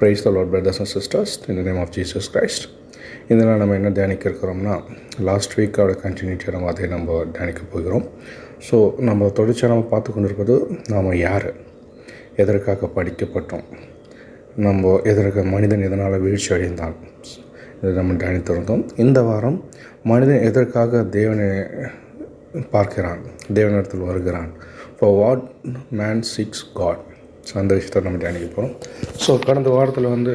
Praise the Lord brothers and sisters in the name of Jesus Christ இதெல்லாம் நம்ம என்ன தியானிக்க இருக்கிறோம்னா லாஸ்ட் வீக்கோட கண்டினியூட்டியாக நம்ம அதை நம்ம தியானிக்க போகிறோம். ஸோ நம்ம தொடர்ச்சியாக நம்ம பார்த்து கொண்டிருப்பது நாம் யார்? எதற்காக படிக்கப்பட்டோம்? நம்ம எதற்கு மனிதன் எதனால் வீழ்ச்சி அடைந்தான்? இதை நம்ம தியானித்திருந்தோம் இந்த வாரம் மனிதன் எதற்காக தேவனை பார்க்கிறான்? தேவனிடத்தில் வருகிறான். For what man seeks God so அந்த விஷயத்தை நம்ம தியானிக்க போகிறோம் ஸோ கடந்த வாரத்தில் வந்து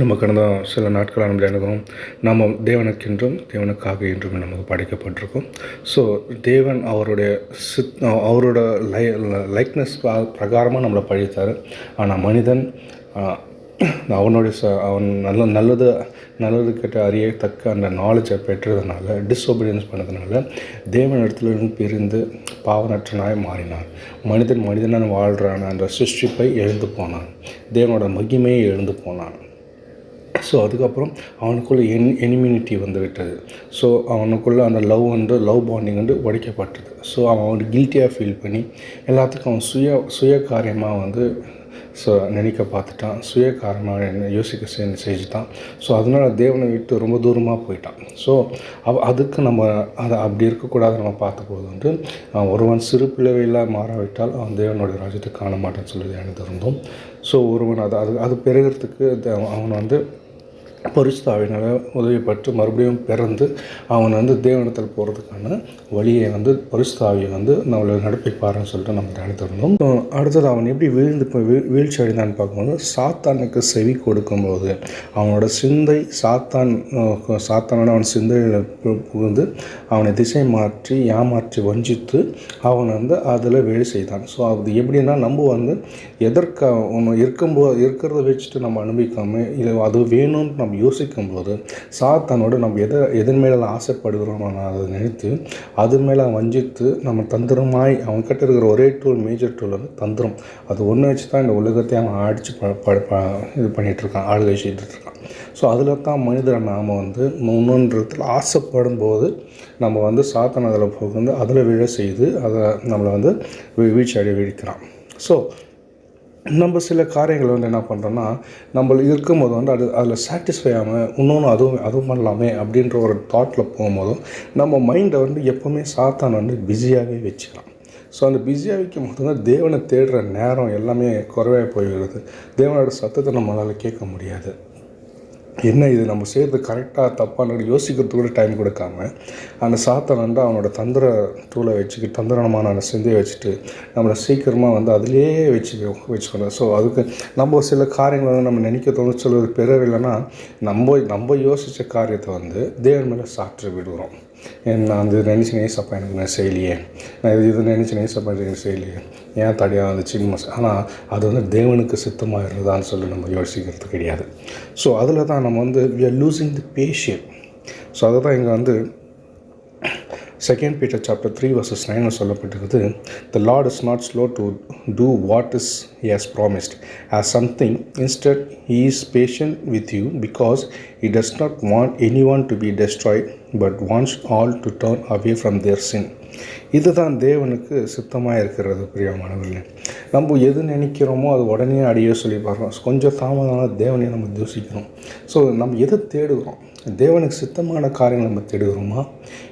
நம்ம கடந்த சில நாட்களாக நம்ம தியானிக்கிறோம். நம்ம தேவனுக்கென்றும் தேவனுக்காக என்றும் நமக்கு படைக்கப்பட்டிருக்கோம். ஸோ தேவன் அவருடைய சித் அவரோட லை லைக்னஸ் பிரகாரமாக நம்மளை பழித்தார். ஆனால் மனிதன் அவனுடைய ச அவன் நல்ல நல்லது நல்லது கெட்ட அறியத்தக்க அந்த நாலேஜை பெற்றதுனால டிஸ்ஒபீடியன்ஸ் பண்ணதுனால தேவனிடத்திலிருந்து பிரிந்து பாவனற்றனாய் மாறினான். மனிதன் மனிதனாக வாழ்கிறான் அந்த சிருஷ்டிப்பை எழுந்து போனான். தேவனோட மகிமையை எழுந்து போனான். ஸோ அதுக்கப்புறம் அவனுக்குள்ளே என் எனிமினிட்டி வந்து விட்டது ஸோ அவனுக்குள்ளே அந்த லவ் வந்து லவ் பாண்டிங் வந்து உடைக்கப்பட்டது. ஸோ அவன் வந்து கில்ட்டியாக ஃபீல் பண்ணி எல்லாத்துக்கும் அவன் சுய சுய காரியமாக வந்து ஸோ நினைக்க பார்த்துட்டான். சுய காரணமாக என்ன யோசிக்க செஞ்சு செஞ்சுட்டான். ஸோ அதனால் தேவனை விட்டு ரொம்ப தூரமாக போயிட்டான். ஸோ அவ அதுக்கு நம்ம அதை அப்படி இருக்கக்கூடாது நம்ம பார்த்தபோது வந்து ஒருவன் சிறு பிள்ளைகளாக மாறாவிட்டால் அவன் தேவனுடைய ராஜ்யத்தை காண மாட்டான்னு சொல்லி எனக்கு இருந்தோம் ஸோ ஒருவன் அது அது அது பெருகிறதுக்கு அவன் வந்து பரிசுத்தாவினால் பெற்று மறுபடியும் பிறந்து அவன் வந்து தேவனத்தில் போகிறதுக்கான வழியை வந்து பரிசுத்தாவியை வந்து நம்மளை நடப்பிப்பாருன்னு சொல்லிட்டு நம்ம தியானித்திருந்தோம் அடுத்தது அவன் எப்படி வீழ்ந்து வீழ்ச்சி அடைந்தான்னு பார்க்கும்போது சாத்தானுக்கு செவி கொடுக்கும்போது அவனோட சிந்தை சாத்தான் சாத்தானோட அவன் சிந்தையில் புகுந்து அவனை திசை மாற்றி ஏமாற்றி வஞ்சித்து அவன் வந்து அதில் வேலை செய்தான். ஸோ அது எப்படின்னா நம்ம வந்து எதற்காக ஒன்று இருக்கும்போது இருக்கிறத வச்சுட்டு நம்ம அனுபவிக்காமல் இது அது வேணும்னு நம்ம நம்ம யோசிக்கும் போது சாத்தானோட நம்ம எதை எதன் மேலே ஆசைப்படுகிறோம் நான் அதை நினைத்து அது மேலே வஞ்சித்து நம்ம தந்திரமாய் அவன்கிட்ட இருக்கிற ஒரே டூல் மேஜர் டூல் வந்து தந்திரம். அது ஒன்று வச்சு தான் இந்த உலகத்தை அவன் அடித்து ப ப- ப- இது பண்ணிகிட்டு இருக்கான் ஆளுகை செய்துட்டு இருக்கான் ஸோ அதில் தான் மனிதரை நாம் வந்து முன்னோன்றத்தில் ஆசைப்படும் போது நம்ம வந்து சாத்தன் அதில் வந்து அதில் விழ செய்து அதை நம்மளை வந்து வீழ்ச்சி அடைய வீழ்க்கிறான். ஸோ நம்ம சில காரியங்களை வந்து என்ன பண்ணுறோன்னா நம்ம இருக்கும்போது வந்து அது அதில் சாட்டிஸ்ஃபை ஆகாமல் இன்னொன்று அதுவும் அதுவும் பண்ணலாமே அப்படின்ற ஒரு தாட்டில் போகும்போதும் நம்ம மைண்டை வந்து எப்போவுமே சாத்தான் வந்து பிஸியாகவே வச்சுக்கலாம். ஸோ அந்த பிஸியாக வைக்கும் போது தான் தேவனை தேடுற நேரம் எல்லாமே குறைவாக போயிடுது. தேவனோட சத்தத்தை நம்மளால் கேட்க முடியாது. என்ன இது நம்ம செய்கிறது கரெக்டாக தப்பான்னு யோசிக்கிறது கூட டைம் கொடுக்காம அந்த சாத்தான் வந்து அவனோட தந்திர டூலை வச்சுக்கிட்டு தந்திரமான அந்த சிந்தையை வச்சுட்டு நம்மளை சீக்கிரமாக வந்து அதிலேயே வச்சு வச்சுக்கணும். ஸோ அதுக்கு நம்ம சில காரியங்களை வந்து நம்ம நினைக்க தோணும். சொல்வது பெறவில்லைன்னா நம்ம நம்ம யோசித்த காரியத்தை வந்து தேவன் மேலே சாற்று விடுகிறோம் நான் வந்து நினச்சி நேசப்பா எனக்கு நான் செய்யலையே. நான் இது இது நினச்சி நேசப்பா எனக்கு செய்யலையே. ஏன் தடையாக வந்துச்சு? ஆனால் அது வந்து தேவனுக்கு சித்தமாக இருந்ததான்னு சொல்லி நம்ம யோசிக்கிறது கிடையாது. ஸோ அதில் தான் நம்ம வந்து we are losing the patience so அதை தான் இங்கே வந்து second Peter chapter three verses நைனில் சொல்லப்பட்டிருக்குது the Lord is not slow to do what is his promised as something instead he is patient with you because he does not want any one to be destroyed but wants all to turn away from their sin இதுதான் தேவனுக்கு சுத்தமாக இருக்கிறது பிரியமானவர்களே நம்ம எது நினைக்கிறோமோ அது உடனே அடியே சொல்லி பார்க்குறோம் கொஞ்சம் தாமதமான தேவனையை நம்ம தூசிக்கணும். ஸோ நம்ம எதை தேடுகிறோம்? தேவனுக்கு சித்தமான காரியங்கள் நம்ம தேடுகிறோமா?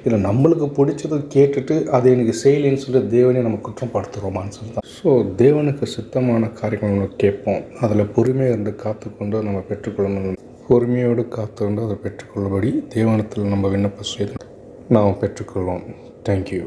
இல்லை நம்மளுக்கு பிடிச்சது கேட்டுட்டு அதை எனக்கு செய்யலைன்னு சொல்லிட்டு தேவனே நம்ம குற்றப்படுத்துகிறோமான்னு சொல்லி ஸோ தேவனுக்கு சித்தமான காரியங்கள் நம்ம கேட்போம். அதில் பொறுமையாக இருந்து காத்துக்கொண்டு நம்ம பெற்றுக்கொள்ளணும். பொறுமையோடு காத்துக்கொண்டு அதை பெற்றுக்கொள்ளபடி தேவனத்தில் நம்ம விண்ணப்பம் செய்து நாம் பெற்றுக்கொள்வோம். தேங்க்யூ